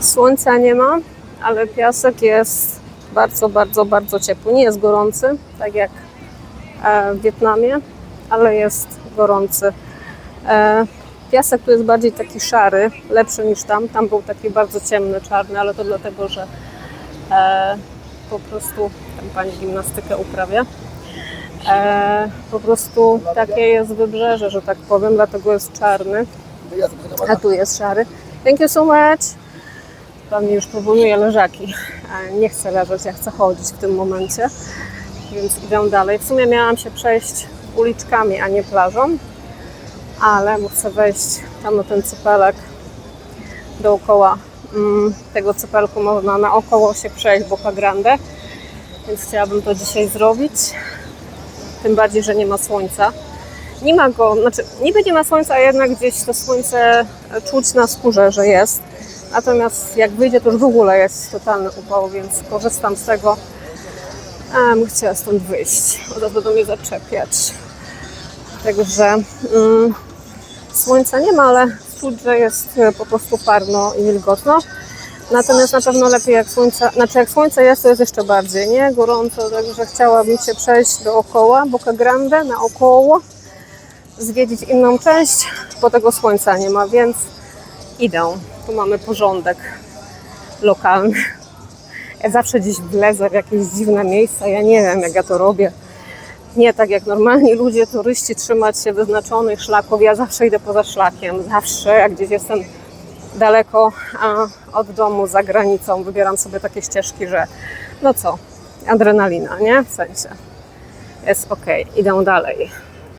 Słońca nie ma, ale piasek jest bardzo, bardzo, bardzo ciepły. Nie jest gorący, tak jak e, w Wietnamie, ale jest gorący. E, Piasek tu jest bardziej taki szary, lepszy niż tam. Tam był taki bardzo ciemny, czarny, ale to dlatego, że e, po prostu tam pani gimnastykę uprawia. Po prostu takie jest wybrzeże, że tak powiem, dlatego jest czarny, a tu jest szary. Thank you so much. Pan mi już proponuje leżaki. Nie chcę leżeć, ja chcę chodzić w tym momencie, więc idę dalej. W sumie miałam się przejść uliczkami, a nie plażą, ale chcę wejść tam na ten cypelek dookoła mm, tego cypelku można naokoło się przejść Boca Grande, więc chciałabym to dzisiaj zrobić. Tym bardziej, że nie ma słońca. Nie ma go, znaczy niby nie ma słońca, a jednak gdzieś to słońce czuć na skórze, że jest. Natomiast jak wyjdzie, to już w ogóle jest totalny upał, więc korzystam z tego. Bym chciała stąd wyjść. Zaraz będą mnie zaczepiać. Także mm, słońca nie ma, ale czuć, że jest e, po prostu parno i wilgotno. Natomiast na pewno lepiej jak słońce, znaczy jak słońce jest, to jest jeszcze bardziej, nie? Gorąco, także chciałabym się przejść dookoła Boca Grande, naokoło, zwiedzić inną część, bo tego słońca nie ma, więc idę. Tu mamy porządek lokalny. Ja zawsze gdzieś wlezę w jakieś dziwne miejsca, ja nie wiem jak ja to robię. Nie tak jak normalni ludzie, turyści, trzymać się wyznaczonych szlaków. Ja zawsze idę poza szlakiem, zawsze jak gdzieś jestem daleko od domu, za granicą, wybieram sobie takie ścieżki, że no co, adrenalina, nie? W sensie jest ok, idę dalej.